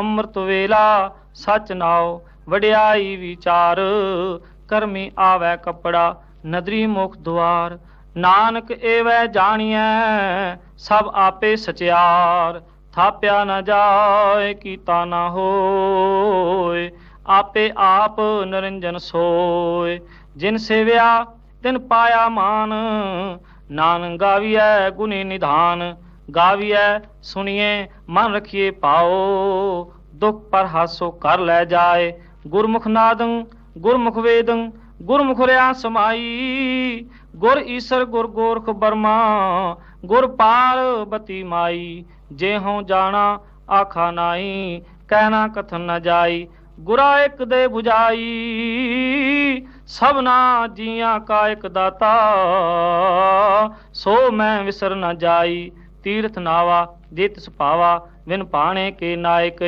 ਅੰਮ੍ਰਿਤ ਵੇਲਾ, ਸਚ ਨਾਉ, ਵਡਿਆਈ ਵਿਚਾਰ। ਕਰਮੀ ਆਵੈ ਕਪੜਾ, ਨਦਰੀ ਮੁਖ ਦੁਆਰ। ਨਾਨਕ ਏਵੈ ਜਾਣੀਐ, ਸਭ ਆਪੇ ਸਚਿਆਰ। ਥਾਪਿਆ ਨਾ ਜਾਏ, ਕੀਤਾ ਨਾ ਹੋਏ, ਆਪੇ ਆਪ ਨਿਰੰਜਨ ਸੋਏ। ਜਿਨ ਸੇਵਿਆ, ਤਿਨ ਪਾਇਆ ਮਾਨ। ਨਾਨਕ ਗਾਵੀਐ ਗੁਣੀ ਨਿਧਾਨ। ਗਾਵੀਐ ਸੁਣੀਏ ਮਨ ਰਖੀਏ ਪਾਓ ਦੁਖ ਪਰ ਹਾਸੋ ਕਰ ਲੈ ਜਾਏ। ਗੁਰਮੁਖ ਨਾਦੰ, ਗੁਰਮੁਖ ਵੇਦੰ, ਗੁਰਮੁਖ ਰਿਆ ਸਮਾਈ। ਗੁਰ ਈਸਰ, ਗੁਰ ਗੋਰਖ ਬਰਮਾ ਗੁਰ ਪਾਲ ਮਾਈ। ਜੇ ਹਉ ਜਾਣਾ, ਆਖਾ ਨਾਈ, ਕਹਿਣਾ ਕਥਨ ਨ ਜਾਈ। ਗੁਰਾ ਇੱਕ ਦੇ 부ਜਾਈ ਸਭਨਾ ਜੀਆਂ ਕਾ ਇੱਕ ਦਾਤਾ। ਸੋ ਮੈਂ ਵਿਸਰ ਨ ਜਾਈ, ਤੀਰਥ ਨਾਵਾ ਜਿਤ ਸੁਭਾਵਾ ਵਿਨ ਪਾਣੇ ਕੇ ਨਾਇਕ।